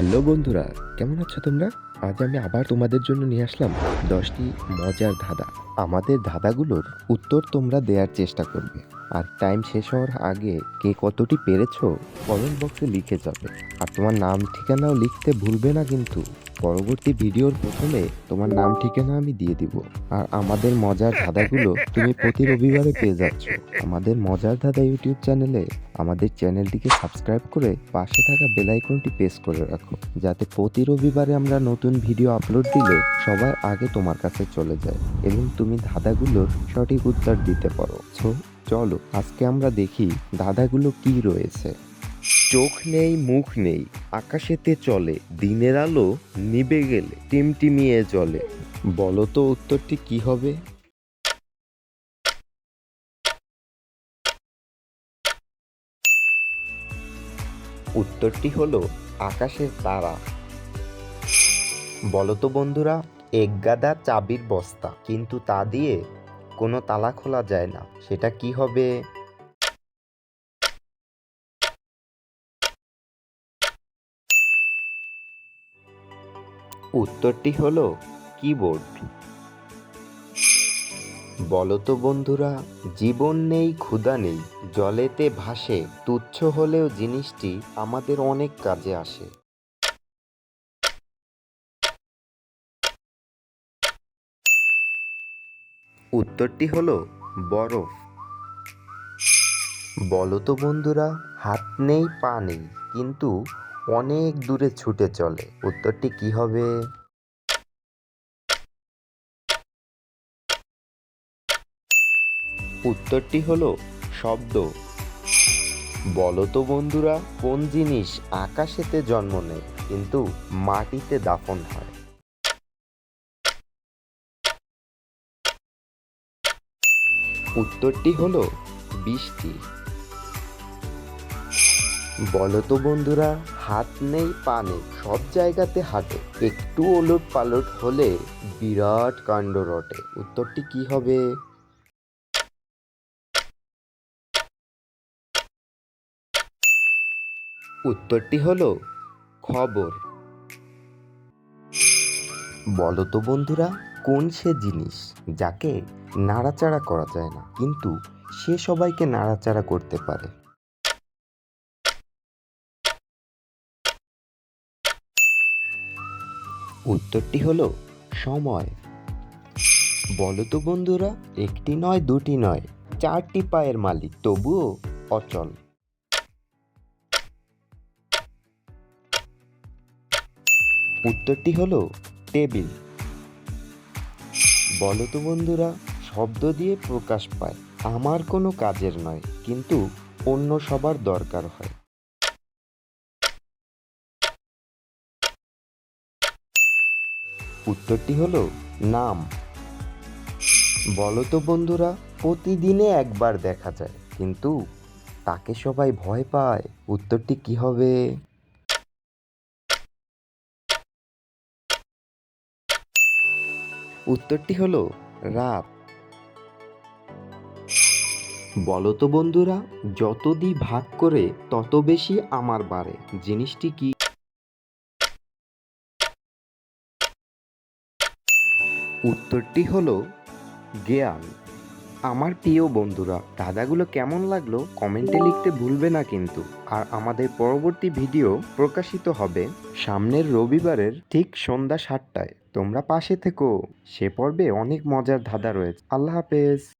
Hello বন্ধুরা, কেমন আছো তোমরা? আজ আমি আবার তোমাদের জন্য নিয়ে আসলাম দশটি মজার ধাঁধা। আমাদের ধাঁধাগুলোর উত্তর তোমরা দেওয়ার চেষ্টা করবে। আর টাইম শেষ হওয়ার আগে কে কতটি পেরেছ কমেন্ট বক্সে লিখে যাবে। আর তোমার নাম ঠিকানাও লিখতে ভুলবে না কিন্তু। পরবর্তী ভিডিওর প্রথমে তোমার নাম ঠিকানা আমি দিয়ে দিব। আর আমাদের মজার ধাঁধাগুলো তুমি প্রতি রবিবারে পেয়ে যাচ্ছ। আমাদের মজার ধাঁধা ইউটিউব চ্যানেলে আমাদের চ্যানেলটিকে সাবস্ক্রাইব করে পাশে থাকা বেল আইকনটি প্রেস করে রাখো। যাতে প্রতি রবিবারে আমরা নতুন ভিডিও আপলোড দিলে সবার আগে তোমার কাছে চলে যায়। এবং তুমি ধাঁধাগুলোর সঠিক উত্তর দিতে পারো। সো চলো, আজকে আমরা দেখি ধাঁধাগুলো কি রয়েছে। চোখ নেই, মুখ নেই, আকাশেতে চলে, দিনের আলো নিবে গেলে, টিমটিমিয়ে চলে বলো তো উত্তরটি কি হবে? উত্তরটি হলো আকাশের তারা। বলতো বন্ধুরা, এক গাদা চাবির বস্তা, কিন্তু তা দিয়ে কোনো তালা খোলা যায় না। সেটা কি হবে? উত্তরটি হলো কিবোর্ড। বলো তো বন্ধুরা, জীবন নেই, ক্ষুধা নেই, জলেতে ভাসে, তুচ্ছ হলেও জিনিসটি আমাদের অনেক কাজে আসে। উত্তরটি হলো বরফ। বলো তো বন্ধুরা, হাত নেই, পা নেই, কিন্তু অনেক দূরে ছুটে চলে। উত্তরটি কি হবে? উত্তরটি হলো শব্দ। বলো তো বন্ধুরা, কোন জিনিস আকাশেতে জন্ম নেয়, কিন্তু মাটিতে দাফন হয়? উত্তরটি হলো বৃষ্টি। বলো তো বন্ধুরা, হাত নেই, পা নেই, সব জায়গাতে হাঁটে। একটু ওলট পালট হলে বিরাট কাণ্ড রটে। উত্তরটি কি হবে? উত্তরটি হলো খবর। বলো তো বন্ধুরা কোন সে জিনিস যাকে নাড়াচাড়া করা যায় না, কিন্তু সে সবাইকে নাড়াচাড়া করতে পারে। উত্তরটি হলো সময়। বলো তো বন্ধুরা, একটি নয়, দুটি নয়, চারটি পায়ের মালিক, তবুও অচল। উত্তরটি হলো টেবিল। বলো তো বন্ধুরা, শব্দ দিয়ে প্রকাশ পায়। আমার কোনো কাজের নয়, কিন্তু অন্য সবার দরকার হয়। উত্তরটি হলো নাম। বলো তো বন্ধুরা, প্রতিদিনে একবার দেখা যায়, কিন্তু তাকে সবাই ভয় পায়। উত্তরটি কি হবে? উত্তরটি হল রাত বলতো বন্ধুরা, যত দি ভাগ করে তত বেশি আমার বাড়ে। জিনিসটি কি? উত্তরটি হলো জ্ঞান। আমার প্রিয় বন্ধুরা, দাদাগুলো কেমন লাগল কমেন্টে লিখতে ভুলবে না কিন্তু। আর আমাদের পরবর্তী ভিডিও প্রকাশিত হবে সামনের রবিবারের ঠিক সন্ধ্যা সাতটায়। তোমরা পাশে থেকো। সে পর্বে অনেক মজার ধাঁধা রয়েছে। আল্লাহ হাফেজ।